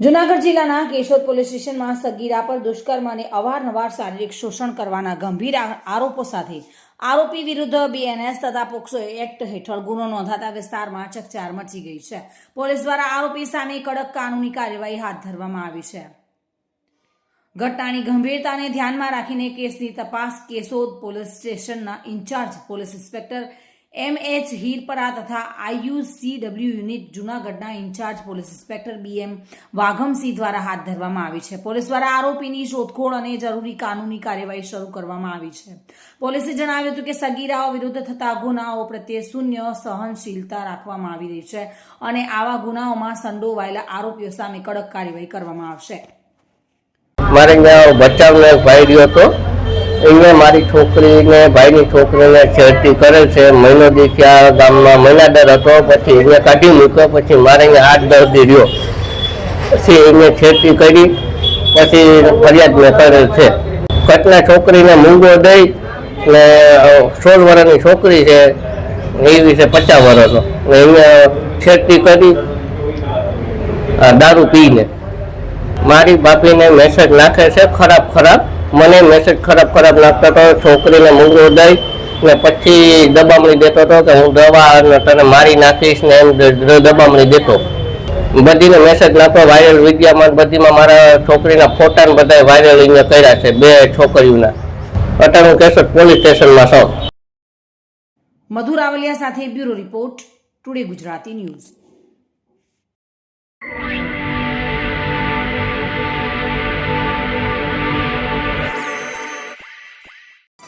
જુનાગઢ જિલ્લાના કેશોદ પોલીસ સ્ટેશનમાં સગીરા પર દુષ્કર્મ અને અવારનવાર શારીરિક શોષણ કરવાના ગંભીર આરોપો સાથે આરોપી વિરુદ્ધ બીએનએસ તથા પોક્સો એક્ટ હેઠળ ગુનો નોંધાતા વિસ્તારમાં ચકચાર મચી ગઈ છે. પોલીસ દ્વારા આરોપી સામે કડક કાનૂની કાર્યવાહી હાથ ધરવામાં આવી છે. ઘટનાની ગંભીરતાને ધ્યાનમાં રાખીને કેસની તપાસ કેશોદ પોલીસ સ્ટેશનના in charge police inspector M H Hirpara તથા આઈયુસીડબ્લ્યુ યુનિટ જૂનાગઢના in charge police inspector BM Vaghamsinh દ્વારા હાથ ધરવામાં આવી છે. પોલીસ દ્વારા આરોપીની શોધખોળ અને જરૂરી કાનૂની કાર્યવાહી શરૂ કરવામાં આવી છે. પોલીસે જણાવ્યું હતું કે સગીરાઓ વિરુદ્ધ થતા ગુનાઓ પ્રત્યે શૂન્ય સહનશીલતા રાખવામાં આવી રહી છે અને આવા ગુનાઓમાં સંડોવાયેલા આરોપીઓ સામે કડક કાર્યવાહી કરવામાં આવશે. મારે અહીંયા એક ભાઈ રહ્યો હતો. અહીંયા મારી છોકરીને, ભાઈની છોકરીને છેડતી કરેલ છે. મહિનો દી ત્યાં ગામમાં મહિનાદર હતો, પછી અહીંયા કાઢી મૂક્યો, પછી મારે અહીંયા આઠ દસ દી રહ્યો. પછી અહીંયા છેડતી કરી, પછી ફરિયાદ મેં કરેલ છે. ઘટના છોકરીને મૂંગો દઈ, ને સોળ વર્ષની છોકરી છે એ વિશે પચાસ વર્ષનો ને અહીંયા છેડતી કરી દારૂ પીને. મારી બાપીને મેસેજ નાખે છે, ખરાબ ખરાબ. મને મેસેજ ખરાબ ખરાબ નાખતો હતો છોકરીને મૂંગો દઈ ને પછી દબામણી દેતો હતો કે હું દવા તને મારી નાખીશ ને એમ દબામણી દેતો. બધીને મેસેજ નાખો વાયરલ વિદ્યામાં બધીમાં મારા છોકરીના ફોટા ને બધા વાયરલ અહીંયા કર્યા છે, બે છોકરીઓના. અત્યારે હું કેશોદ પોલીસ સ્ટેશનમાં છું. મધુર આવલિયા સાથે bureau report, today Gujarati news.